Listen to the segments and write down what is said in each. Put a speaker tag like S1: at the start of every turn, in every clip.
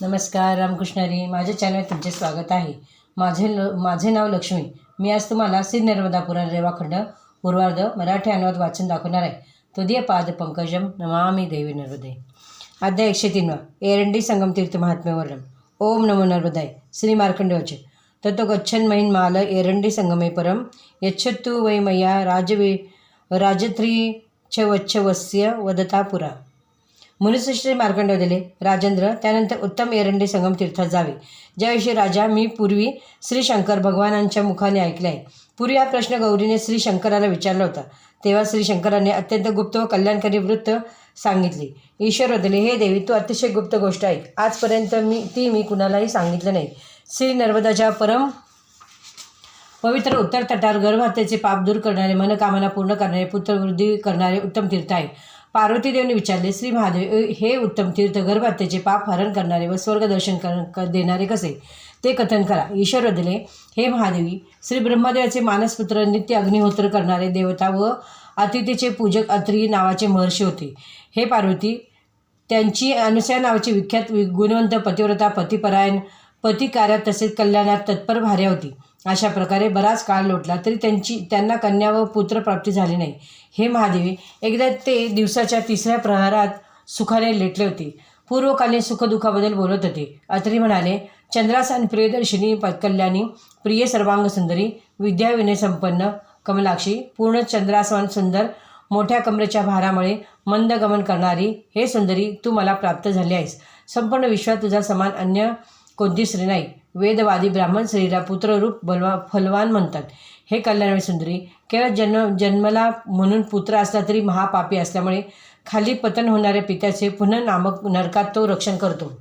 S1: नमस्कार रामकृष्णारी माझ्या चॅनल तुमचे स्वागत आहे. माझे ल माझे नाव लक्ष्मी. मी आज तुम्हाला श्री नर्मदा पुराण रेवाखंड पूर्वार्ध मराठी अनुवाद वाचून दाखवणार आहे. तदीय पाद पंकजम नमामी देवी नर्मदे. अध्याय एकशे तीनवा एरंडी संगम तीर्थ महात्म्य ओम नमो नर्मदाय. श्री मार्कंडेवचे ततो गच्छन महिन माल एरंडी संगमे परम. यच्छतु वै मय्या राजवी राजत्री च वच्छवस्य वदता पुरा. मुनिश्री मार्कंड दिले. राजेंद्र त्यानंतर उत्तम एरंडी संगम तीर्थात जावे. ज्याविषयी राजा मी पूर्वी श्री शंकर भगवानांच्या मुखाने ऐकले आहे पूर्वी हा प्रश्न गौरीने श्री शंकराला विचारला होता. तेव्हा श्री शंकराने अत्यंत गुप्त व कल्याणकारी वृत्त सांगितले. ईश्वर बदले हे देवी तू अतिशय गुप्त गोष्ट ऐक. आजपर्यंत मी ती मी कुणालाही सांगितलं नाही. श्री नर्मदाच्या परम पवित्र उत्तर तटावर गर्भहत्येचे पाप दूर करणारे मनकामना पूर्ण करणारे पुत्रवृद्धी करणारे उत्तम तीर्थ आहे पार्वतीदेवने विचारले श्री महादेव हे उत्तम तीर्थ गर्भहत्येचे पाप हरण करणारे व स्वर्गदर्शन कर क- देणारे कसे? ते कथन करा. ईश्वर दिले हे महादेवी श्री ब्रह्मदेवाचे मानसपुत्र नित्य अग्निहोत्र करणारे देवता व अतिथीचे पूजक अत्री नावाचे महर्षी होते. हे पार्वती त्यांची अनुसया नावाची विख्यात वि- गुणवंत पतिव्रता पतिपरायण पतिकार्यात तसेच कल्याणात तत्पर भार्या होती. अशा प्रकारे बराच काळ लोटला तरी त्यांची त्यांना कन्या व पुत्रप्राप्ती झाली नाही. हे महादेवी एकदा ते दिवसाच्या तिसऱ्या प्रहारात सुखाने लेटले होते. पूर्वकालीन सुखदुःखाबद्दल बोलत होते. अत्री म्हणाले चंद्रासन प्रियदर्शिनी प कल्याणी प्रिय सर्वांग सुंदरी विद्याविनय संपन्न कमलाक्षी पूर्ण चंद्रासन सुंदर मोठ्या कमरेच्या भारामुळे मंद गमन करणारी हे सुंदरी तू मला प्राप्त झाली आहेस. संपूर्ण विश्वात तुझा समान अन्य कोणती स्त्री नाही. वेदवादी ब्राह्मण स्त्रीला पुत्ररूप बलवा फलवान म्हणतात. हे कल्याणवी सुंदरी केवळ जन्म जन्मला म्हणून पुत्र असला तरी महापापी असल्यामुळे खाली पतन होणाऱ्या पित्याचे पुन्हा नामक नरकात तो रक्षण करतो.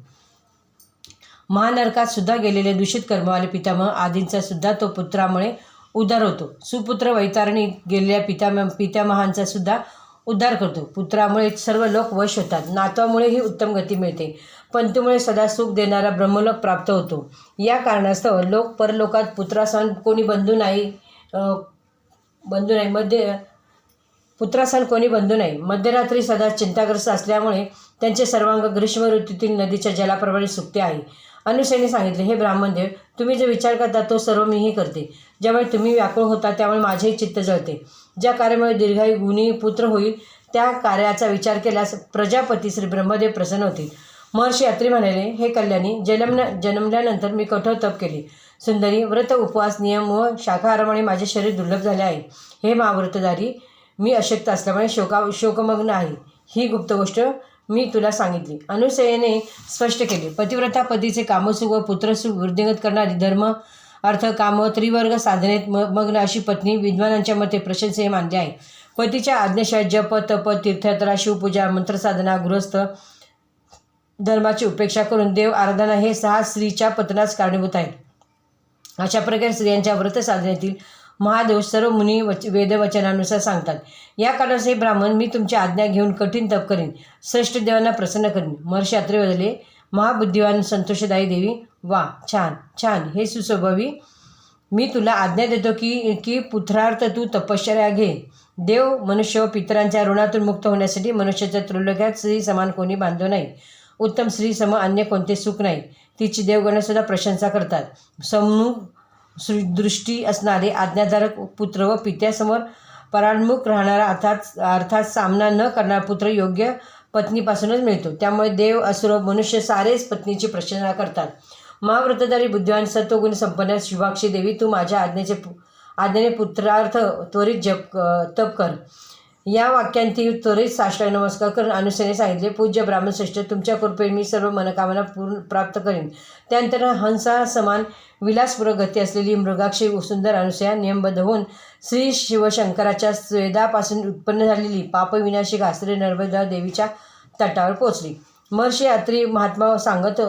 S1: महानरकात सुद्धा गेलेले दूषित कर्मवाले पितामह आदींचा सुद्धा तो पुत्रामुळे उद्धार होतो. सुपुत्र वैतारणी गेलेल्या पितामह पितामहांचा सुद्धा उद्धार करतो. पुत्रामुळे सर्व लोक वश होतात. नातवामुळेही उत्तम गती मिळते. पंतूमुळे सदा सुख देणारा ब्रह्मलोक प्राप्त होतो. या कारणास्तव लोक परलोकात पुत्रासन कोणी बंधू नाही बंधू नाही मध्ये पुत्रासन कोणी बंधू नाही. मध्यरात्री सदा चिंताग्रस्त असल्यामुळे त्यांचे सर्वांग ग्रीष्म ऋतूतील नदीच्या जलाप्रमाणे सुकते आहे. अनुसेने सांगितले हे ब्राह्मणदेव तुम्ही जो विचार करता तो सर्व मीही करते. ज्यामुळे तुम्ही व्याकुळ होता त्यामुळे माझेही चित्त जळते. ज्या कार्यामुळे दीर्घायू गुणी पुत्र होईल त्या कार्याचा विचार केल्यास प्रजापती श्री ब्रह्मदेव प्रसन्न होतील. महर्षी यात्री म्हणाले हे कल्याणी जन्म जन्मल्यानंतर मी कठोर तप केले. सुंदरी व्रत उपवास नियम व शाकाहारामुळे माझे शरीर दुर्लभ झाले आहे. हे महाव्रतधारी मी अशक्त असल्यामुळे शोका शोकमग्न आहे. ही गुप्त गोष्ट मी तुला सांगितली. अनुसयेने स्पष्ट केले. पतिव्रता पतीचे कामसुख व पुत्रसुख वृद्धिंगत करणारी धर्म अर्थ काम त्रिवर्ग साधनेत म मग्न अशी पत्नी विद्वानांच्या मते प्रशंसनीय मानली आहे. पतीच्या आज्ञाशा जप तप तीर्थयात्रा शिवपूजा मंत्रसाधना गृहस्थ धर्माची उपेक्षा करून देव आराधना हे सहा स्त्रीच्या पतनास कारणीभूत आहेत. अशा प्रकारे स्त्रियांच्या व्रत साधनेतील महादेव सर्व मुनी वच वेदवचनानुसार सांगतात. या काळात हे ब्राह्मण मी तुमची आज्ञा घेऊन कठीण तप करीन. श्रेष्ठ देवांना प्रसन्न करीन. महर्षी अत्रे बदले महाबुद्धिवान संतोषदायी देवी वा छान छान हे सुस्वभावी मी तुला आज्ञा देतो की की पुत्रार्थ तू तपश्चर्या घे. देव मनुष्य व पितरांच्या ऋणातून मुक्त होण्यासाठी मनुष्याच्या त्रिलोक्यात स्त्री समान कोणी बांधव नाही. उत्तम स्त्री सम अन्य कोणते सुख नाही. तिची देवगणसुद्धा प्रशंसा करतात. सम्मुख दृष्टी असणारे आज्ञाधारक पुत्र व पित्यासमोर पराणमुख राहणारा अर्थात अर्थात सामना न करणारा पुत्र योग्य पत्नीपासूनच मिळतो. त्यामुळे देव असुर मनुष्य सारेच पत्नीची प्रशंसा करतात. महाव्रतधारी बुद्धिवान सत्वगुण संपन्न शुभाक्षी देवी तू माझ्या आज्ञेचे पु- आज्ञेने पुत्रार्थ त्वरित जप तप कर. या वाक्यांतील त्वरित साष्टांग नमस्कार करून अनुसेने सांगितले. पूज्य ब्राह्मणश्रेष्ठ तुमच्या कृपेने मी सर्व मनकामना पूर्ण प्राप्त करीन. त्यानंतर हंसा समान विलासपूर्वक गती असलेली मृगाक्षी सुंदर अनुसया नियमबद्ध होऊन श्री शिवशंकराच्या स्वेदापासून उत्पन्न झालेली पापविनाशी आश्रय नर्मदा देवीच्या तटावर पोचली महर्षी यात्री महात्मा सांगत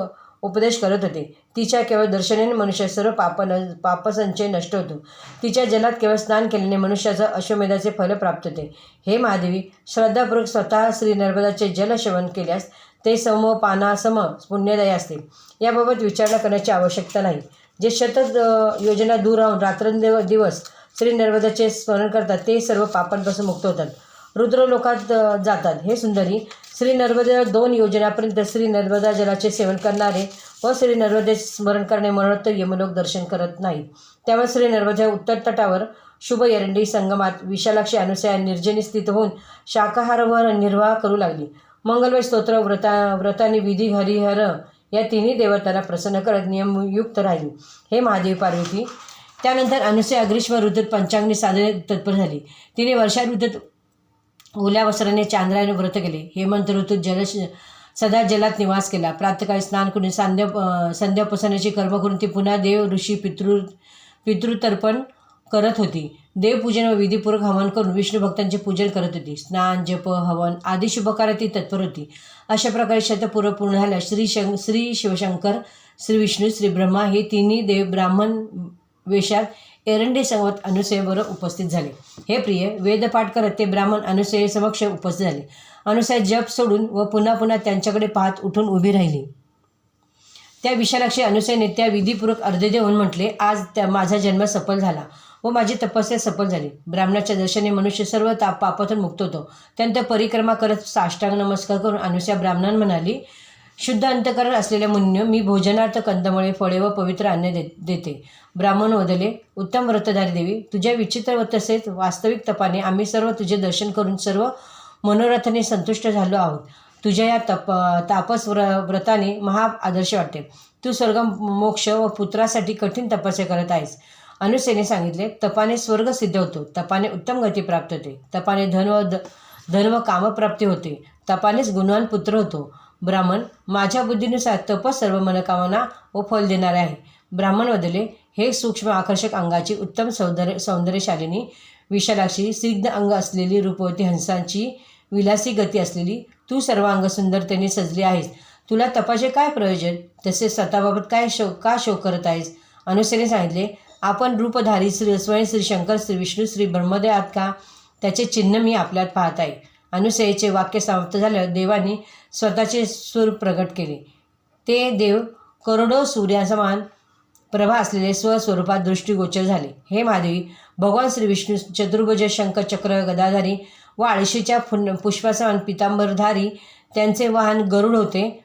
S1: उपदेश करत होते. तिच्या केवळ दर्शनेने मनुष्य सर्व पाप न पापसंचय नष्ट होतो. तिच्या जलात केवळ स्नान केल्याने मनुष्याचं अश्वमेधाचे फल प्राप्त होते. हे महादेवी श्रद्धापूर्वक स्वतः श्री नर्मदाचे जल जलशवन केल्यास ते सम पानासम पुण्यदायी असते. याबाबत विचारणा करण्याची आवश्यकता नाही. जे शतक योजना दूर राहून रात्रंदिव दिवस श्री नर्मदाचे स्मरण करतात ते सर्व पापांपासून मुक्त होतात. रुद्रलोकात जातात. हे सुंदरी श्री नर्मदा दोन योजनापर्यंत श्री नर्मदा जलाचे सेवन करणारे व श्री नर्मदेचे स्मरण करणे मनोरथ यमलोक दर्शन करत नाहीत. त्यामुळे श्री नर्मदा उत्तर तटावर शुभ एरंडी संगमात विशालाक्षी अनुसया निर्जनी स्थित होऊन शाकाहारवर निर्वाह करू लागली. मंगलमय स्तोत्र व्रता व्रताने विधी हरिहर या तिन्ही देवतांना प्रसन्न करत नियमयुक्त राहिली. हे महादेव पार्वती. त्यानंतर अनुसया ग्रीष्म ऋतूत पंचांगनी साधने तत्पर झाली. तिने वर्षा ऋतूत ओल्या वस्त्राने चांद्राने व्रत केले. हेमंत ऋतूत जल सदा जलात निवास केला. प्रातकाळी स्नान करून सांध्या संध्यापसनाची कर्म करून ती पुन्हा देव ऋषी पितृ पितृतर्पण करत होती. देवपूजन व विधीपूर्वक हवन करून विष्णू भक्तांचे पूजन करत होती. स्नान जप हवन आदी शुभकार्यात ती तत्पर होती. अशा प्रकारे शतपूर्व पूर्ण झाल्या. श्री शं श्री शिवशंकर श्री विष्णू श्री ब्रह्मा हे तिन्ही देव ब्राह्मण वेशात एरंडी संवत अनुसयेबरोबर उपस्थित झाले. हे प्रिय वेदपाठ करत ते ब्राह्मण अनुसयेसमक्ष उपस्थित झाले. अनुसय जप सोडून व पुन्हा पुन्हा त्यांच्याकडे पाहत उठून उभी राहिली. त्या विशालाक्षी अनुसयने त्या विधीपूर्वक अर्धे देऊन म्हटले आज त्या माझा जन्म सफल झाला व माझी तपस्या सफल झाली. ब्राह्मणाच्या दर्शने मनुष्य सर्व ताप पापातून मुक्त होतो. त्यानंतर परिक्रमा करत साष्टांग नमस्कार करून अनुसया ब्राह्मणान म्हणाली शुद्ध अंतकरण असलेल्या मुन्य मी भोजनार्थ कंदमुळे फळे व पवित्र अन्न दे देते. ब्राह्मण वदले उत्तम व्रतधारी देवी तुझ्या विचित्र व तसेच वास्तविक तपाने आम्ही सर्व तुझे दर्शन करून सर्व मनोरथाने संतुष्ट झालो आहोत. तुझ्या या तप तापस व्र व्रताने महा आदर्श वाटते. तू स्वर्ग मोक्ष व पुत्रासाठी कठीण तपस्या करत आहेस अनुसेने सांगितले तपाने स्वर्ग सिद्ध होतो. तपाने उत्तम गती प्राप्त होते. तपाने धन व द धन व कामप्राप्ती होते. तपानेच गुणवान पुत्र होतो. ब्राह्मण माझ्या बुद्धीनुसार तपस सर्व मनकामना व फल देणारे आहे. ब्राह्मण बदले हे सूक्ष्म आकर्षक अंगाची उत्तम सौंदर्य सौंदर्यशालिनी विशालाक्षी सिग्ध अंग असलेली रूपवती हंसांची विलासी गती असलेली तू सर्व अंग सुंदरतेने सजली आहेस. तुला तपाचे काय प्रयोजन? तसेच स्वतःबाबत काय शो का शोक करत आहेस? अनुसेने सांगितले आपण रूपधारी श्री स्वयं श्री शंकर श्री विष्णू श्री ब्रह्मदेव आहात का? त्याचे चिन्ह मी आपल्यात पाहत आहे. अनुसयेचे वाक्य समाप्त झाल्यावर देवाने स्वतःचे सूर प्रगट केले. ते देव करोडो सूर्यासमान प्रभा असलेले स्वस्वरूपात दृष्टीगोचर झाले. हे महादेवी भगवान श्री विष्णू चतुर्भुज शंकर चक्र गदाधारी व आळशीच्या फुन पुष्पासमान पितांबरधारी त्यांचे वाहन गरुड होते.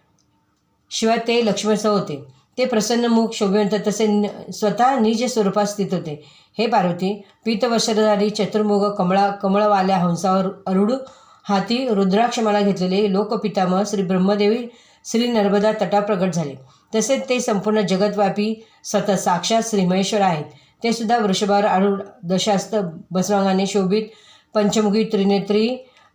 S1: शिवाय ते लक्ष्मीसह होते. ते प्रसन्नमुख शोभिवंत तसे न- स्वतः निज स्वरूपात स्थित होते. हे पार्वती पीतवस्त्रधारी चतुर्मुख कमळा कमळवाल्या हंसावर अरुड हाती रुद्राक्षमाला घेतलेले लोकपितामह श्री ब्रह्मदेवी श्री नर्मदा तटा प्रगट झाले. तसेच ते संपूर्ण जगतव्यापी सतत साक्षात श्रीमहेश्वर आहेत. ते सुद्धा वृषभार आरूढ दशास्त बसवांगाने शोभित पंचमुखी त्रिनेत्री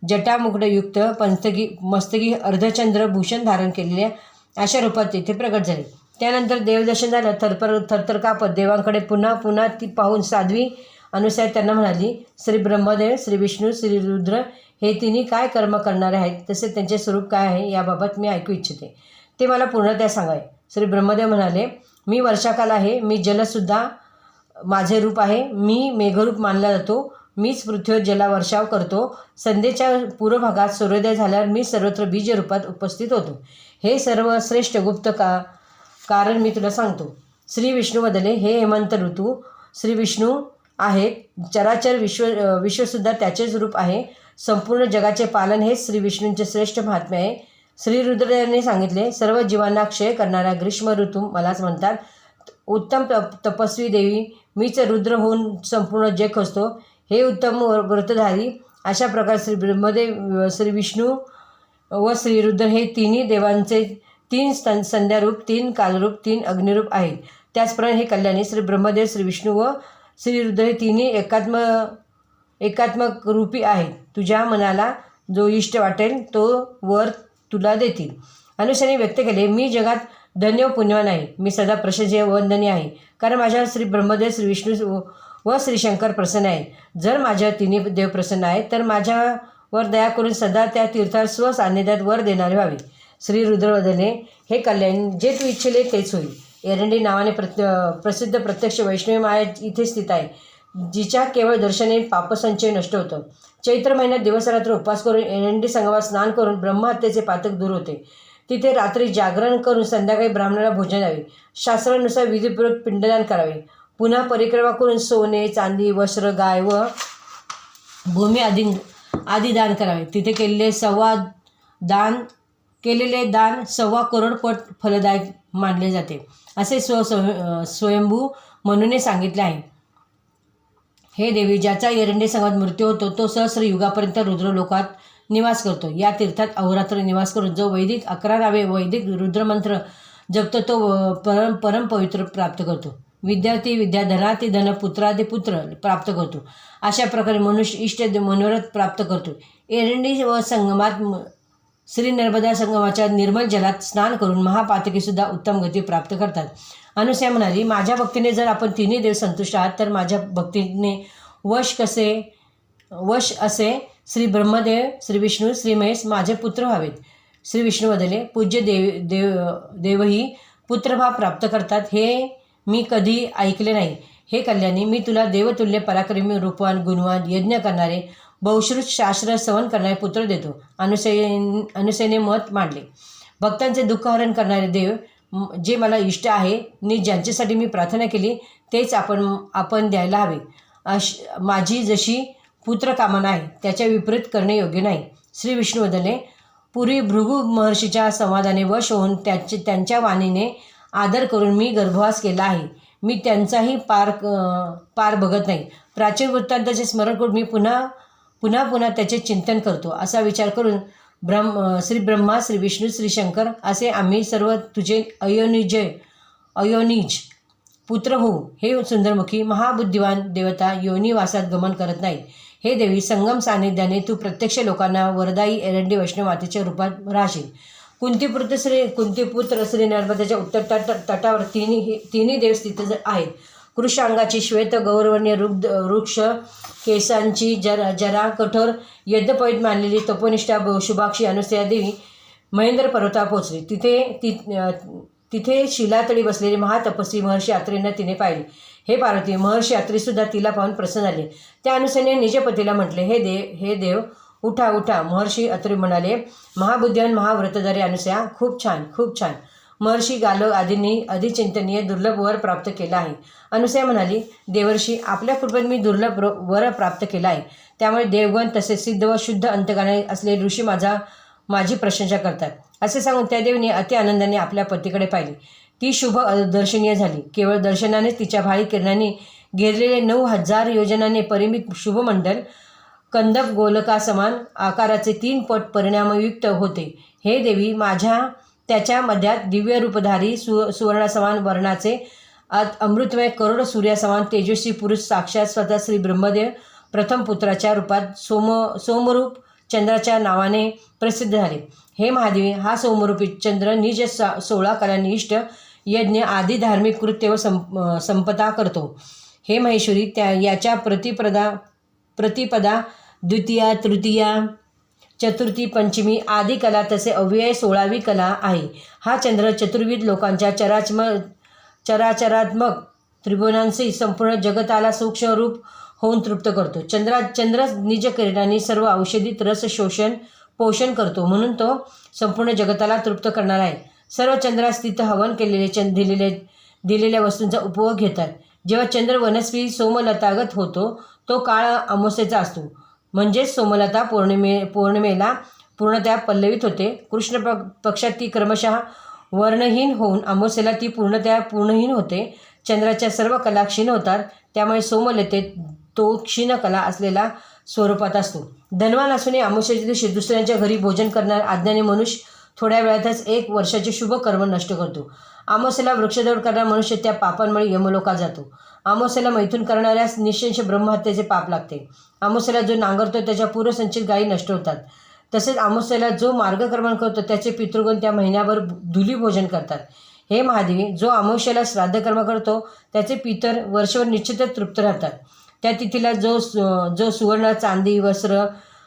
S1: जटामुकडयुक्त पंचगी मस्तकी अर्धचंद्र भूषण धारण केलेल्या अशा रूपात तेथे प्रगट झाले. त्यानंतर देवदर्शन झालं. थरपर थरथरकापत देवांकडे पुन्हा पुन्हा ती पाहून साध्वी अनुसार त्यांना म्हणाली श्री ब्रह्मदेव श्री विष्णू श्री रुद्र हे तिन्ही काय कर्म करणारे आहेत? तसे त्यांचे स्वरूप काय आहे? याबाबत मी ऐकू इच्छिते. ते मला पूर्णतः सांगाय श्री ब्रह्मदेव म्हणाले मी वर्षाकाल आहे. मी जलसुद्धा माझे रूप आहे. मी मेघरूप मानला जातो. मीच पृथ्वीवर जलावर्षाव करतो. संध्येच्या पूर्व भागात सूर्योदय झाल्यावर मी सर्वत्र बीज रूपात उपस्थित होतो. हे सर्व श्रेष्ठ गुप्त का कारण मी तुला सांगतो. श्री विष्णू बदले हे हेमंत ऋतू श्री विष्णू आहेत. चराचर विश्व विश्वसुद्धा त्याचेच रूप आहे. संपूर्ण जगाचे पालन हेच श्री विष्णूंचे श्रेष्ठ महात्म्य आहे. श्री रुद्राने सांगितले सर्व जीवांना क्षय करणारा ग्रीष्म ऋतू मलाच म्हणतात. उत्तम तप तपस्वी देवी मीच रुद्र होऊन संपूर्ण जग असतो हे उत्तम व्रतधारी अशा प्रकारे श्री ब्रह्मदेव श्री विष्णू व श्री रुद्र हे तिन्ही देवांचे तीन सन संध्यारूप तीन कालरूप तीन अग्निरूप आहेत. त्याचप्रमाणे हे कल्याणी श्री ब्रह्मदेव श्री विष्णू व श्री रुद्र हे तिन्ही एकात्म एकात्मक रूपी आहेत तुझ्या मनाला जो इष्ट वाटेल तो वर तुला देतील. अनुषाने व्यक्त केले मी जगात धन्य व पुण्यवान आहे. मी सदा प्रशंसीय व वंदनीय आहे. कारण माझ्या श्री ब्रह्मदेव श्री विष्णू व- श्री शंकर प्रसन्न आहेत जर माझ्या तिन्ही देव प्रसन्न आहेत तर माझ्यावर दया करून सदा त्या तीर्थात स्वसान्निध्यात वर देणारे व्हावे. श्री रुद्रवदने हे कल्याण जे तू इच्छिले तेच होईल. एरंडी नावाने प्रत्य प्रसिद्ध प्रत्यक्ष वैष्णवी माया इथे स्थित आहे. जिच्या केवळ दर्शने पापसंचय नष्ट होतं. चैत्र महिन्यात दिवसरात्र उपवास करून एरंडी संगमात स्नान करून ब्रह्महत्येचे पातक दूर होते. तिथे रात्री जागरण करून संध्याकाळी ब्राह्मणाला भोजन द्यावे. शास्त्रानुसार विधीपूर्वक पिंडदान करावे. पुन्हा परिक्रमा करून सोने चांदी वस्त्र गाय व भूमी आदी आदी दान करावे. तिथे केलेले सव्वा दान केलेले दान सव्वा करोड पट फलदायक मानले जाते. असे स्व स्वयंभू म्हणूनही सांगितले आहे. हे देवी ज्याचा एरंडे संघात मृत्यू होतो तो सहस्र युगापर्यंत रुद्रलोकात निवास करतो. या तीर्थात अहोरात्र निवास करून जो वैदिक अकरारावे वैदिक रुद्रमंत्र जपतो तो परम परम पवित्र प्राप्त करतो. विद्यार्थी विद्या धनाती धन पुत्रादी पुत्र प्राप्त करतो. अशा प्रकारे मनुष्य इष्ट मनोरथ प्राप्त करतो. एरंडी व संगमात श्री नर्मदा संगमाच्या निर्मल जलात स्नान करून महापातकीसुद्धा उत्तम गती प्राप्त करतात. अनुसया म्हणाली माझ्या भक्तीने जर आपण तिन्ही देव संतुष्ट आहात तर माझ्या भक्तीने वश कसे वश असे श्री ब्रह्मदेव श्री विष्णू श्री महेश माझे पुत्र व्हावेत. श्री विष्णू बदले पूज्य देव देव देवही पुत्रभाव प्राप्त करतात हे मी कधी ऐकले नाही. हे कल्याणी मी तुला देवतुल्य पराक्रमी रूपवान गुणवान यज्ञ करणारे बहुश्रुत शास्त्र सवन करणारे पुत्र देतो. अनुसये अनुसयने मत मांडले. भक्तांचे दुःखहरण करणारे देव जे मला इष्ट आहे आणि ज्यांच्यासाठी मी प्रार्थना केली तेच आपण आपण द्यायला हवे. अश माझी जशी पुत्रकामना आहे त्याच्या विपरीत करणे योग्य नाही. श्री विष्णू पूर्वी भृगु महर्षीच्या संवादाने वश होऊन त्याचे त्यांच्या वाणीने आदर करून मी गर्भवास केला आहे. मी त्यांचाही पार पार बघत नाही. प्राचीन वृत्तांताचे स्मरण करून मी पुन्हा पुन्हा पुन्हा त्याचे चिंतन करतो असा विचार करून ब्रह्म श्री ब्रह्मा श्री विष्णू श्री शंकर असे आम्ही सर्व तुझे अयोनिजय अयोनिज पुत्र हो हे सुंदरमुखी महाबुद्धिवान देवता योनिवासात गमन करत नाही हे देवी संगम सान्निध्याने तू प्रत्यक्ष लोकांना वरदाई एरंडी वैष्णव मातेच्या रूपात राहशील. कुंतीपुत्र श्री कुंतीपुत्र श्री नर्मदाच्या उत्तर तट तटावर तिन्ही तिन्ही देव स्थित आहेत. कृषांगाची श्वेत गौरवर्णीय रुग्ध वृक्ष केसांची जरा जरा कठोर यज्ञपैत मानलेली तपोनिष्ठा शुभाक्षी अनुसया देवी महेंद्र पर्वता पोहोचली. तिथे ति तिथे शिलातळी बसलेले महातपस्वी महर्षी यात्रेनं तिने पाहिले. हे पार्वती महर्षी यात्रीसुद्धा तिला पाहून प्रसन्न झाले. त्या अनुसयाने निजपतीला म्हटले हे देव हे देव उठा उठा. महर्षी अत्री म्हणाले महाबुद्धिवान महाव्रतधारी अनुसया खूप छान खूप छान. महर्षी गालो आदींनी अधिचिंतनीय दुर्लभ वर प्राप्त केला आहे. अनुसया म्हणाली देवर्षी आपल्या कृपेत मी दुर्लभ वर प्राप्त केला आहे. त्यामुळे देवगण तसेच सिद्ध व शुद्ध अंतगाने असलेले ऋषी माझा माझी प्रशंसा करतात. असे सांगून त्या देवीने अति आनंदाने आपल्या पतीकडे पाहिले. ती शुभ दर्शनीय झाली. केवळ दर्शनाने तिच्या भाई किरणांनी घेरलेले नऊ हजार योजनाने परिमित शुभमंडल कंदक गोलकासमान आकाराचे तीन पट परिणामयुक्त होते. हे देवी माझ्या त्याच्या मध्यात दिव्य रूपधारी सु सुवर्णासमान वर्णाचे अमृतमय करोड सूर्यासमान तेजस्वी पुरुष साक्षात स्वतः श्री ब्रह्मदेव प्रथम पुत्राच्या रूपात सोम सोमरूप चंद्राच्या नावाने प्रसिद्ध झाले. हे महादेवी हा सोमरूपी चंद्र निज सा सोळा कलानिष्ठ यज्ञ आदी धार्मिक कृत्य व संपदा करतो. हे महेश्वरी त्या याच्या प्रतिप्रदा प्रतिपदा द्वितीया तृतीया चतुर्थी पंचमी आदी कला तसे अव्यय सोळावी कला आहे. हा चंद्र चतुर्विध लोकांच्या चराचम चराचरात्मक त्रिभुवनांशी संपूर्ण जगताला सूक्ष्म रूप होऊन तृप्त करतो. चंद्रा चंद्र निज किरणाने सर्व औषधीत रस शोषण पोषण करतो. म्हणून तो संपूर्ण जगताला तृप्त करणार आहे. सर्व चंद्रा स्थित हवन केलेले चंद दिलेले दिलेल्या वस्तूंचा उपभोग घेतात. जेव्हा चंद्र वनस्वी सोमलतागत होतो तो काळ अमोसेचा असतो. म्हणजेच सोमलता पौर्णिमे पौर्णिमेला पूर्णतया पल्लवित होते. कृष्ण प पक्षात ती क्रमशः वर्णहीन होऊन अमावस्येला ती पूर्णतया पूर्णहीन होते. चंद्राच्या सर्व कला क्षीण होतात. त्यामुळे सोमलतेत तो क्षीण कला असलेला स्वरूपात असतो. धनवान असूनही अमावस्येच्या दिवशी दुसऱ्यांच्या घरी भोजन करणार आज्ञाने मनुष्य थोड्या वेळातच एक वर्षाचे शुभ कर्म नष्ट करतो. आमोसेला वृक्षदौड करणारा मनुष्य त्या पापांमुळे यमलोका जातो. आमोसेला मैथून करणाऱ्यास निशंश ब्रह्महत्येचे पाप लागते. आमोसेला जो नांगरतो त्याच्या पूर्वसंचित गायी नष्ट होतात. तसेच आमोसेला जो मार्गक्रमण करतो त्याचे पितृगण त्या महिन्याभर धुलीभोजन करतात. हे महादेवी जो अमावस्येला श्राद्धकर्म करतो त्याचे पितर वर्षभर निश्चितच तृप्त राहतात. त्या तिथीला जो जो सुवर्ण चांदी वस्त्र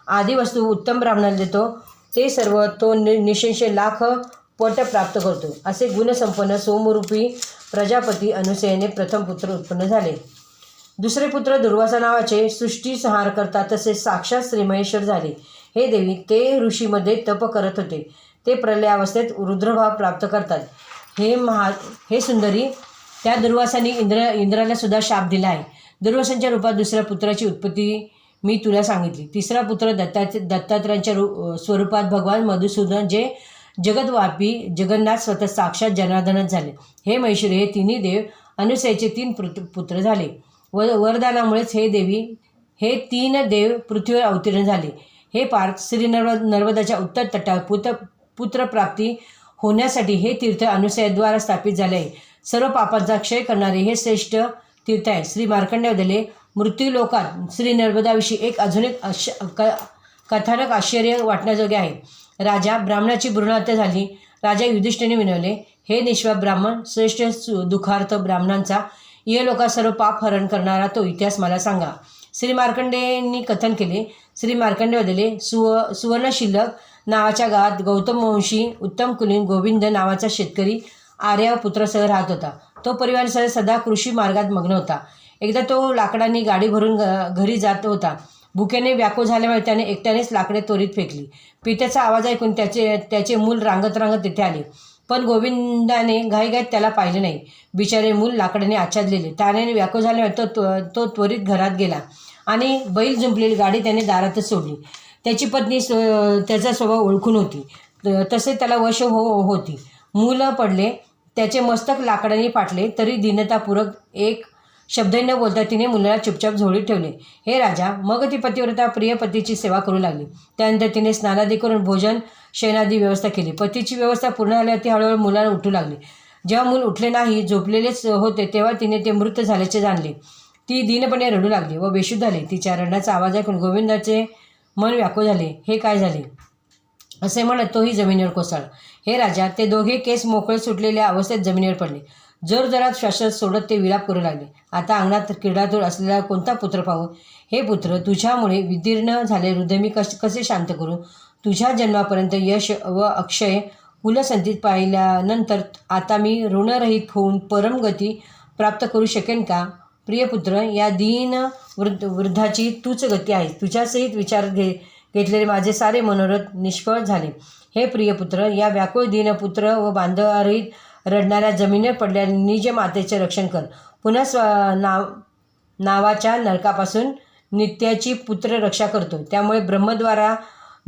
S1: आदी वस्तू उत्तम ब्राह्मणाला देतो ते सर्व तो नि निशंश लाख पट प्राप्त करतो. असे गुणसंपन्न सोमरूपी प्रजापती अनुसयेने प्रथम पुत्र उत्पन्न झाले. दुसरे पुत्र दुर्वासा नावाचे सृष्टी संहार करता तसेच साक्षात श्रीमहेश्वर झाले. हे देवी ते ऋषीमध्ये तप करत होते. ते प्रलयावस्थेत रुद्रभाव प्राप्त करतात. हे महा हे सुंदरी त्या दुर्वासाने इंद्र इंद्राला सुद्धा शाप दिला आहे. दुर्वासांच्या रूपात दुसऱ्या पुत्राची उत्पत्ती मी तुला सांगितली. तिसरा पुत्र दत्ता दत्तात्रयांच्या रू स्वरूपात भगवान मधुसूदन जे जगद्वापी जगन्नाथ स्वतः साक्षात जनार्दनच झाले. हे मैश्वरी हे तिन्ही देव अनुसयाचे तीन पुत्र पुत्र झाले. व वरदानामुळेच हे देवी हे तीन देव पृथ्वीवर अवतीर्ण झाले. हे पार्थ श्री नर्व नर्मदाच्या उत्तर तटावर पुत्र पुत्रप्राप्ती होण्यासाठी हे तीर्थ अनुसयाद्वारा स्थापित झाले आहे. सर्व पापांचा क्षय करणारे हे श्रेष्ठ तीर्थ आहे. श्री मार्कंड्यावदले मृत्यूलोकात श्री नर्मदाविषयी एक अजून एक आश क कथानक आश्चर्य वाटण्याजोगे आहे. राजा ब्राह्मणाची भ्रूणहत्या झाली. राजा युधिष्ठिने विनवले हे निष्पाप ब्राह्मण श्रेष्ठ सु ब्राह्मणांचा ये लोका सर्व पाप हरण करणारा तो इतिहास मला सांगा. श्री मार्कंडेंनी कथन केले. श्री मार्कंडे दिले सुव सुवर्णशिल्लक नावाच्या गावात गौतम वंशी उत्तम कुलीन गोविंद नावाचा शेतकरी आर्या पुत्रासह राहत होता. तो परिवारासह सदा कृषी मार्गात मग्न होता. एकदा तो लाकडांनी गाडी भरून घ घरी जात होता. भुकेने व्याकुळ झाल्यामुळे त्याने एकट्यानेच लाकडे त्वरित फेकली. पित्याचा आवाज ऐकून त्याचे त्याचे मूल रांगत रांगत तिथे आले. पण गोविंदाने घाईघाईत त्याला पाहिले नाही. बिचारे मूल लाकडाने आच्छादलेले. ताण्याने व्याकुळ झाल्यामुळे तो तो त्वरित घरात गेला आणि बैल जुंपलेली गाडी त्याने दारातच सोडली. त्याची पत्नी त्याचा स्वभाव ओळखून होती. त- तसे त्याला वश हो होती. मुलं पडले. त्याचे मस्तक लाकडाने फाटले तरी दीनतापूरक एक शब्दही न बोलता तिने मुलाला चुपचाप झोळीत ठेवले. हे राजा मग ती पतिव्रता प्रिय पतीची सेवा करू लागली. त्यानंतर तिने स्नानादी करून भोजन शयनादी व्यवस्था केली. पतीची व्यवस्था पूर्ण झाल्यावर ती हळूहळू मुलाला उठू लागली. जेव्हा मूल उठले नाही झोपलेलेच होते तेव्हा तिने ते मृत झाल्याचे जाणले. ती दीनपणे रडू लागली व बेशुद्ध झाली. तिच्या रडण्याचा आवाज ऐकून गोविंदाचे मन व्याकुळ झाले. हे काय झाले? असे म्हणत तोही जमिनीवर कोसळ हे राजा ते दोघे केस मोकळे सुटलेल्या अवस्थेत जमिनीवर पडले. जोरजोरात श्वासात सोडत ते विलाप करू लागले. आता अंगणात क्रीडातूळ असलेला कोणता पुत्र पाहू? हे पुत्र तुझ्यामुळे विदीर्ण झाले. हृदय मी कस कसे शांत करू? तुझ्या जन्मापर्यंत यश व अक्षय कुलसंधीत पाहिल्यानंतर आता मी ऋणरहित होऊन परमगती प्राप्त करू शकेन का? प्रियपुत्र या दीन वृद्ध वृद्धाची तूच गती आहे. तुझ्यासहित विचार घे घेतलेले माझे सारे मनोरथ निष्फळ झाले. हे प्रियपुत्र या व्याकुळ दीनपुत्र व बांधवारहित रडणाऱ्या जमिनीवर पडल्या निज मातेचे रक्षण कर. पुन्हा स्व नाव नावाच्या नरकापासून नित्याची पुत्र रक्षा करतो. त्यामुळे ब्रह्मद्वारा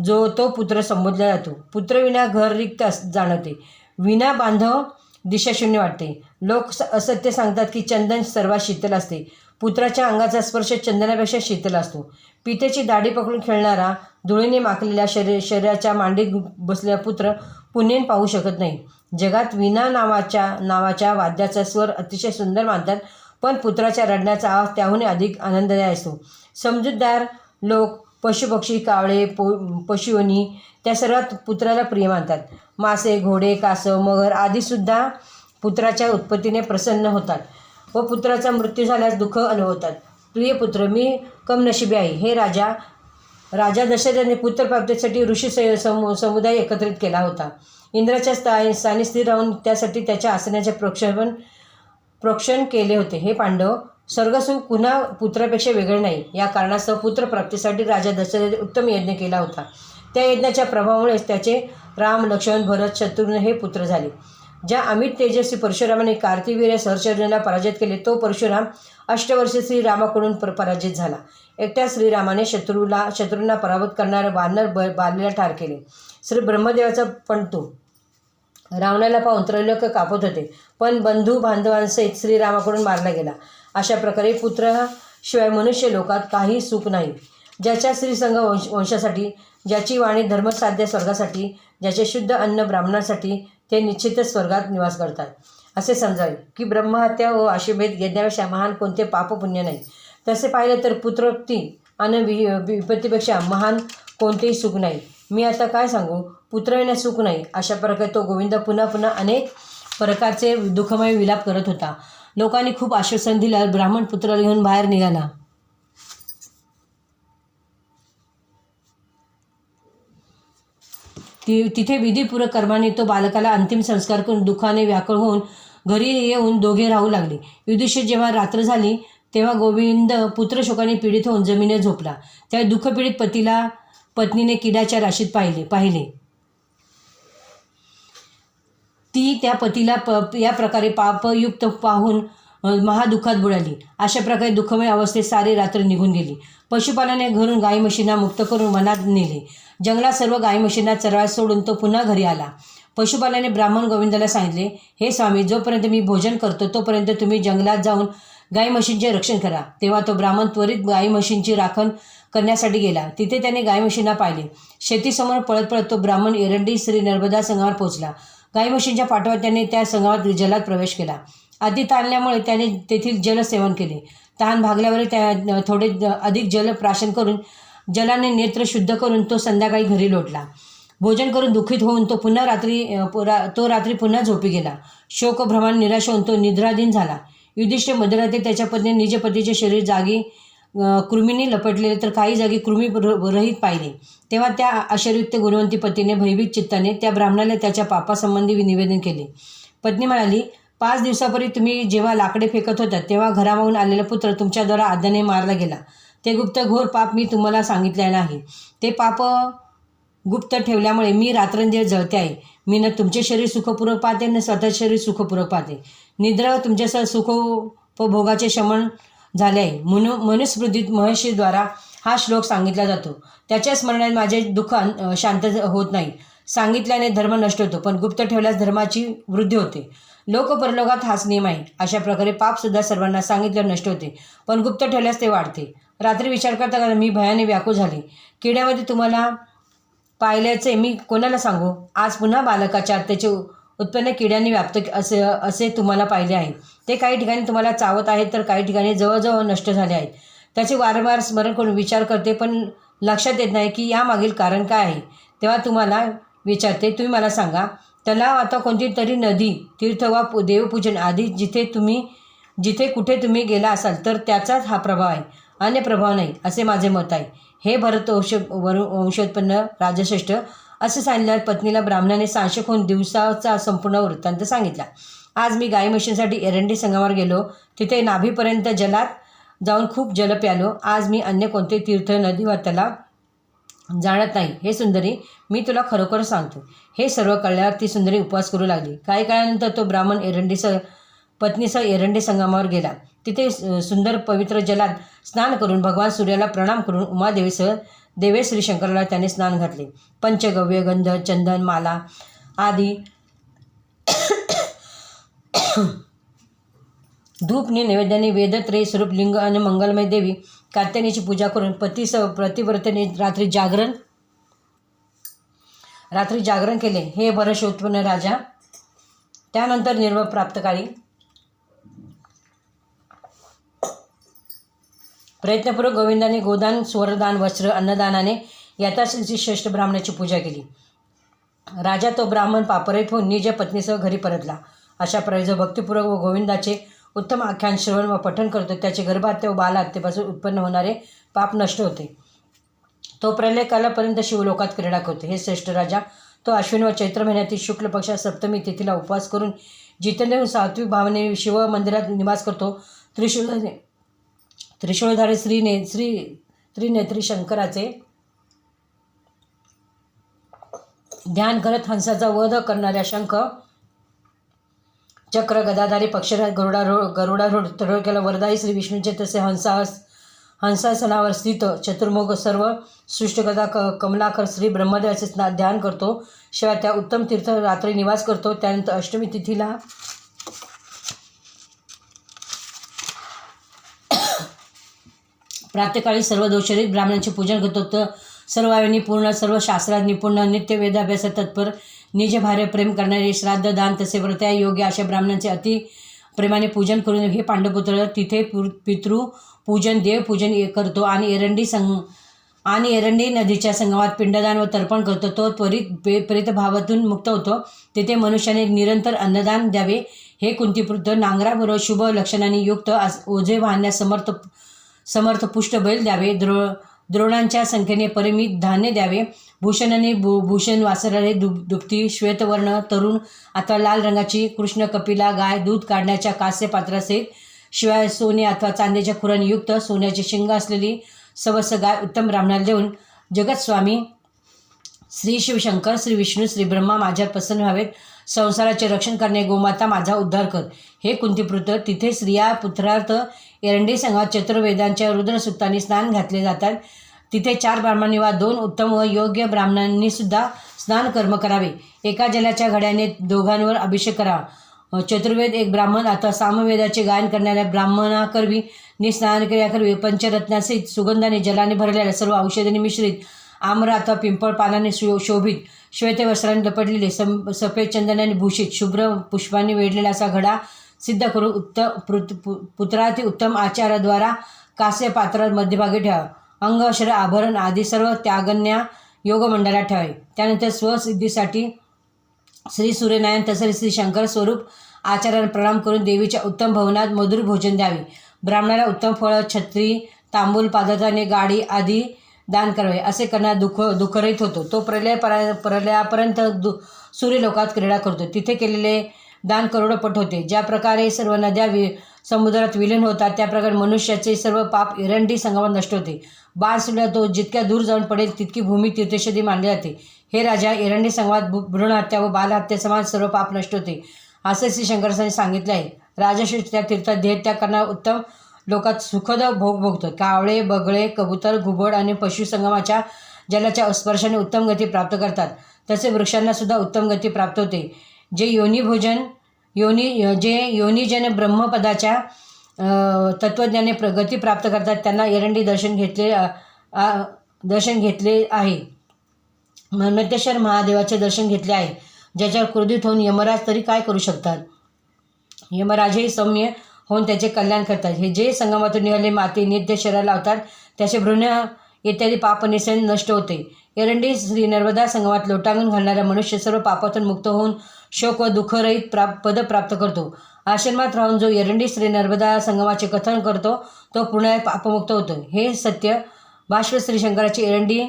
S1: जो तो पुत्र संबोधला जातो. पुत्रविना घर रिक्त अस जाणवते. विना बांधव दिशाशून्य वाटते. लोक असत्य सांगतात की चंदन सर्वात शीतल असते. पुत्राच्या अंगाचा स्पर्श चंदनापेक्षा शीतल असतो. पितेची दाढी पकडून खेळणारा धुळीने माखलेल्या शरीर शरीराच्या मांडीत बसलेला पुत्र पुण्यन पाहू शकत नाही. जगात विना नावाच्या नावाच्या वाद्याचा स्वर अतिशय सुंदर मानतात पण पुत्राच्या रडण्याचा आवाज त्याहूनही अधिक आनंददायी असतो. समजूतदार लोक पशुपक्षी कावळे पो पशुवनी त्या सर्वात पुत्राला प्रिय मानतात. मासे घोडे कासव मगर आदीसुद्धा पुत्राच्या उत्पत्तीने प्रसन्न होतात व पुत्राचा मृत्यू झाल्यास दुःख अनुभवतात. प्रिय पुत्र मी कमनशिबी आहे. हे राजा राजा दशरथाने पुत्रप्राप्तीसाठी ऋषी स- समु समुदाय एकत्रित केला होता. इंद्राच्या स्था स्थानी स्थिर राहून त्यासाठी त्याच्या आसनाचे प्रोक्षण प्रोक्षण केले होते. हे पांडव स्वर्गसुख पुन्हा पुत्रापेक्षा वेगळे नाही. या कारणास्तव पुत्रप्राप्तीसाठी राजा दशरथ उत्तम यज्ञ केला होता. त्या यज्ञाच्या प्रभावामुळेच त्याचे राम लक्ष्मण भरत शत्रुघ्न हे पुत्र झाले. ज्या अमित तेजस्वी परशुरामाने कार्तिवीर्य सहर्षर्जुनाला पराजित केले तो परशुराम अष्टवर्षी श्रीरामाकडून पर पराजित झाला. एकट्या श्रीरामाने शत्रूला शत्रूंना पराभूत करणारे वानर ब बालीला ठार केले. श्री ब्रह्मदेवाचा पण तो रावणाला पाहून त्रैलोक्य कापत होते पण बंधू बांधवांसहित श्रीरामाकडून मारला गेला. अशा प्रकारे पुत्राशिवाय मनुष्य लोकात काही सुख नाही. ज्याच्या स्त्रीसंग वंश वंशासाठी ज्याची वाणी धर्मसाध्य स्वर्गासाठी ज्याचे शुद्ध अन्न ब्राह्मणासाठी ते निश्चितच स्वर्गात निवास करतात. असे समजावे की ब्रह्महत्या व आशुभेद यज्ञापेक्षा महान कोणते पापपुण्य नाही. तसे पाहिले तर पुत्रोक्ती आणि वि विपत्तीपेक्षा महान कोणतेही सुख नाही. मी आता काय सांगू? पुत्र येण्यास सुख नाही. अशा प्रकारे तो गोविंद पुन्हा पुन्हा अनेक प्रकारचे दुःखमय विलाप करत होता. लोकांनी खूप आश्वासन दिल्यावर ब्राह्मण पुत्र घेऊन बाहेर निघाला. ती तिथे विधीपूर्वक कर्माने तो बालकाला अंतिम संस्कार करून दुःखाने व्याकुळ होऊन घरी येऊन दोघे राहू लागले. युधिष्ठिर जेव्हा रात्र झाली तेव्हा गोविंद पुत्रशोकाने पीडित होऊन जमिनीवर झोपला. त्या दुःखपीडित पतीला पत्नीने किड्याच्या राशीत पाहिले पाहिले. ती त्या पतीला प या प्रकारे पापयुक्त पाहून महादुःखात बुडाली. अशा प्रकारे दुःखमय अवस्थेत सारी रात्र निघून गेली. पशुपालने घरून गाई म्हशींना मुक्त करून वनात नेले. जंगलात सर्व गाई म्हशींना चरवायला सोडून तो पुन्हा घरी आला. पशुपालाने ब्राह्मण गोविंदाला सांगितले हे स्वामी जोपर्यंत मी भोजन करतो तोपर्यंत तुम्ही जंगलात जाऊन गाई म्हशींचे रक्षण करा. तेव्हा तो ब्राह्मण त्वरित गाई म्हशींची राखण करण्यासाठी गेला. तिथे त्याने गाई म्हशींना पाहिले. शेतीसमोर पळत पळत तो ब्राह्मण एरंडी श्री नर्मदा संघावर पोहोचला. गाई म्हशींच्या पाठोपाठ त्याने त्या संघावर जलात प्रवेश केला. आधी ताणल्यामुळे त्याने तेथील जल सेवन केले. तहान भागल्यावर त्या थोडे अधिक जल प्राशन करून जलाने नेत्र शुद्ध करून तो संध्याकाळी घरी लोटला. भोजन करून दुःखित होऊन तो पुन्हा रात्री पुरा तो रात्री पुन्हा झोपी गेला. शोकभ्रमाण निराश होऊन तो निद्राधीन झाला. युधिष्ठिर मध्यरात्री त्याच्या पत्नी निजपतीचे शरीर जागी कृमीने लपटलेले तर काही जागी कृमी रहित पाहिले. तेव्हा त्या आश्चर्युक्त गुणवंती पतीने भयभीत चित्ताने त्या ब्राह्मणाला त्याच्या पापासंबंधी निवेदन केले. पत्नी म्हणाली पाच दिवसापूर्वी तुम्ही जेव्हा लाकडे फेकत होता तेव्हा घरामागून आलेला पुत्र तुमच्याद्वारा आद्याने मारला गेला. ते गुप्त घोर पाप मी तुम्हाला सांगितले नाही. ते पाप गुप्त ठेवल्यामुळे मी रात्रंदिवस जळते आहे. मी न तुमचे शरीर सुखपूर्वक पाहते न स्वतः शरीर सुखपूर्वक पाहते. निद्रा सुख सुखोपभोगाचे शमन झाले आहे. मनु मनुस्मृतीत महर्षीद्वारा हा श्लोक सांगितला जातो. त्याच्या स्मरणात माझे दुःख शांत होत नाही. सांगितल्याने धर्म नष्ट होतो पण गुप्त ठेवल्यास धर्माची वृद्धी होते. लोक परलोकात हाच नियम आहे अशा प्रकारे पापसुद्धा सर्वांना सांगितलं नष्ट होते पण गुप्त ठेवल्यास ते वाढते. रात्री विचार करता करता मी भयाने व्याकुळ झाले. किड्यामध्ये तुम्हाला पाहिल्याचे मी कोणाला सांगू? आज पुन्हा बालकाच्या आत्याचे उत्पन्न किड्यांनी व्याप्त असे असे तुम्हाला पाहिले आहे. ते काही ठिकाणी तुम्हाला चावत आहेत तर काही ठिकाणी जवळजवळ नष्ट झाले आहेत. त्याचे वारंवार स्मरण करून विचार करते पण लक्षात येत नाही की यामागील कारण काय आहे. तेव्हा तुम्हाला विचारते तुम्ही मला सांगा तलाव आता कोणती तरी नदी तीर्थ वा देवपूजन आधी जिथे तुम्ही जिथे कुठे तुम्ही गेला असाल तर त्याचाच हा प्रभाव आहे. अन्य प्रभाव नाही असे माझे मत आहे. हे भरत वंश वरु वंशोत्पन्न राजश्रेष्ठ असं सांगितल्यावर पत्नीला ब्राह्मणाने सांशक होऊन दिवसाचा संपूर्ण वृत्तांत सांगितला. आज मी गाई म्हशींसाठी एरंडी संगमावर गेलो. तिथे नाभीपर्यंत जलात जाऊन खूप जल प्यालो. आज मी अन्य कोणते तीर्थ नदी वा तलाव जाणत नाही? हे सुंदरी मी तुला खरोखर सांगतो. हे सर्व कळल्यावर ती सुंदरी उपवास करू लागली. काही काळानंतर तो ब्राह्मण एरंडीसह पत्नीसह एरंडी संगमावर गेला. तिथे सुंदर पवित्र जलात स्नान करून भगवान सूर्याला प्रणाम करून उमादेवीसह देवे श्रीशंकरला त्याने स्नान घातले. पंचगव्य गंध चंदन माला आदी धूपने नैवेद्याने वेदत्रय स्वरूप लिंग आणि मंगलमय देवी कात्यानीची पूजा करून पतीसह प्रतिव्रतेने रात्री जागरण रात्री जागरण केले. हे बरश उत्पन्न राजा. त्यानंतर निर्वळ प्राप्तकाळी प्रयत्नपूर्वक गोविंदाने गोदान स्वरदान वस्त्र अन्नदानाने यथाशक्ती श्रेष्ठ ब्राह्मणाची पूजा केली. राजा तो ब्राह्मण पापरहित होऊन निज पत्नीसह घरी परतला. अशा प्रकारे जो भक्तिपूर्वक व गोविंदाचे उत्तम आख्यान श्रवण व पठन करतो त्याचे गर्भहत्या व बालहत्येपासून उत्पन्न होणारे पाप नष्ट होते. तो प्रलय कालापर्यंत शिवलोकात क्रीडा करतो हे श्रेष्ठ राजा तो अश्विन व चैत्र महिन्यातील शुक्ल पक्षात सप्तमी तिथीला उपवास करून जितेंद्र सात्विक भावने शिव मंदिरात निवास करतो. त्रिशूलाने त्रिशूळधारी श्रीने श्री त्रिनेत्री शंकराचे ध्यान करत हंसाचा वध करणाऱ्या शंख चक्र गदाधारी पक्षराज गरुडारूढ गरुडारूढ तडोक्याला वरदाई श्री विष्णूचे तसे हंसास हंसासनावर स्थित चतुर्मुख सर्व सृष्टगदा क कमलाकर श्री ब्रह्मदेवाचे स्ना ध्यान करतो. शिवाय त्या उत्तम तीर्थ रात्री निवास करतो. त्यानंतर अष्टमी तिथीला प्रातकाळी सर्व दोषरीत ब्राह्मणांचे पूजन करतो तर सर्वांनी पूर्ण सर्व शास्त्रात निपुण नित्य वेदाभ्यास तत्पर निज भार्य प्रेम करणारे श्राद्ध दान तसे व्रत्या योग्य अशा ब्राह्मणांचे अति प्रेमाने पूजन करून हे पांडवपुत्र तिथे पितृ पूजन देवपूजन करतो आणि एरंडी संग आणि एरंडी नदीच्या संगमात पिंडदान व तर्पण करतो तो त्वरित पे प्रेतभावातून मुक्त होतो. तेथे मनुष्याने निरंतर अन्नदान द्यावे. हे कुंतीपुत्र नांगराबरोबर शुभ लक्षणाने युक्त ओझे वाहण्यास समर्थ समर्थ पुष्ट बैल द्यावे. द्रो द्रोणांच्या संख्येने परिमित धान्य द्यावे. भूषणाने भू भूषण वासराने दुप दुपती श्वेतवर्ण तरुण अथवा लाल रंगाची कृष्ण कपिला गाय दूध काढण्याच्या कास्य पात्रासहित शिवाय सोने अथवा चांदीच्या खुरणयुक्त सोन्याची शिंग असलेली सवस गाय उत्तम ब्राह्मणाला देऊन जगतस्वामी श्री शिवशंकर श्री विष्णू श्री ब्रह्मा माझ्यात प्रसन्न व्हावेत. संसाराचे रक्षण करणे गोमाता माझा उद्धार कर. हे कुंतीपुत्र तिथे स्त्रिया पुत्रार्थ एरंडी संघात चतुर्वेदांच्या रुद्रसुक्तांनी स्नान घातले जातात. तिथे चार ब्राह्मणांनी वा दोन उत्तम व योग्य ब्राह्मणांनी सुद्धा स्नान कर्म करावे. एका जलाच्या घड्याने दोघांवर अभिषेक करावा. चतुर्वेद एक ब्राह्मण आता सामवेदाचे गायन करणाऱ्या ब्राह्मणाकरवी नि स्नान क्रियाकरवी पंचरत्नासहित सुगंधाने जलाने भरलेल्या सर्व औषधांनी मिश्रित आम्र अथवा पिंपळ पानाने शो शोभित श्वेत वस्त्राने लपटलेले सम सफेद चंदनाने भूषित शुभ्र पुष्पांनी वेढलेला असा घडा सिद्ध करून उत्तम पृत पु पुत्राती उत्तम आचाराद्वारा कास्य पात्रात मध्यभागी ठेवा. अंग अक्षर आभरण आदी सर्व त्यागन्या योगमंडळात ठेवावे. त्यानंतर स्वसिद्धीसाठी श्री सूर्यनारायण तसेच श्री शंकर स्वरूप आचार्याला प्रणाम करून देवीच्या उत्तम भवनात मधुर भोजन द्यावे. ब्राह्मणाला उत्तम फळं छत्री तांबूल पादत्राने गाडी आदी दान करावे. असे करण्यात दुःख दुःखरहित होतो. तो प्रलय परा प्रलयापर्यंत दु सूर्यलोकात क्रीडा करतो. तिथे केलेले दान करोडपट होते. ज्या प्रकारे सर्व नद्या वि समुद्रात विलीन होतात त्याप्रकारे मनुष्याचे सर्व पाप एरंडी संगमात नष्ट होते. बाण सुटला तो जितक्या दूर जाऊन पडेल तितकी भूमी तीर्थशदी मानली जाते. हे राजा एरंडी संगमात भ्रूणहत्या व बालहत्या समान सर्व पाप नष्ट होते. असे श्री शंकरसांनी सांगितले आहे. राजाश्री त्या तीर्थात देहत्याग करणार उत्तम लोकात सुखद भोग भोगतो. कावळे बगळे कबूतर घुबड आणि पशुसंगमाच्या जलाच्या स्पर्शाने उत्तम गती प्राप्त करतात. तसे वृक्षांना सुद्धा उत्तम गती प्राप्त होते. जे योनी भोजन योनी जे योनिजन ब्रह्मपदाच्या तत्त्वज्ञाने प्रगती प्राप्त करतात त्यांना एरंडी दर्शन घेतले दर्शन घेतले आहे. मन्मथेश्वर महादेवाचे दर्शन घेतले आहे ज्याच्यावर क्रोधित होऊन यमराज तरी काय करू शकतात? यमराजही सौम्य होऊन त्याचे कल्याण करतात. हे जे संगमातून निघाले माती नित्य शरीराला लावतात त्याचे भ्रूण इत्यादी पाप नष्ट होते. एरंडी श्री नर्मदा संगमात लोटांगण घालणारा मनुष्य सर्व पापातून मुक्त होऊन शोक व दुःखरहित प्राप पद प्राप्त करतो. आश्रमात राहून जो एरंडी श्री नर्मदा संगमाचे कथन करतो तो पुन्हा पापमुक्त होतो. हे सत्य भाष्य श्री शंकराची एरंडी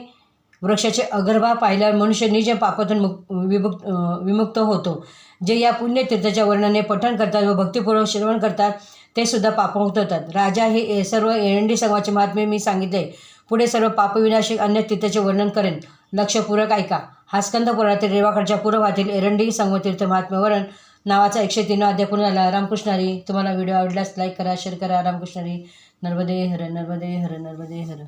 S1: वृक्षाचे अगर्भा पाहिल्यावर मनुष्य निज पापातून मुक विमुक्त विमुक्त होतो. जे या पुण्यतीर्थाच्या वर्णने पठण करतात व भक्तिपूर्वक श्रवण करतात ते सुद्धा पापमुक्त होतात. राजा हे ए- सर्व एरंडी संघाचे महात्मे मी सांगितले. पुढे सर्व पापविनाशिक अन्य तीर्थाचे वर्णन करेन. लक्षपूर्वक ऐका. हा स्कंद पुराणातील रेवाकडच्या पूर्वातील एरंडी संगतीर्थ महात्म्यवरण नावाचा एकशे तीन अध्याय पूर्ण झाला. रामकृष्णारी तुम्हाला व्हिडिओ आवडल्यास लाईक करा शेअर करा. रामकृष्णारी नर्मदे हर नर्मदे हर नर्मदे हर.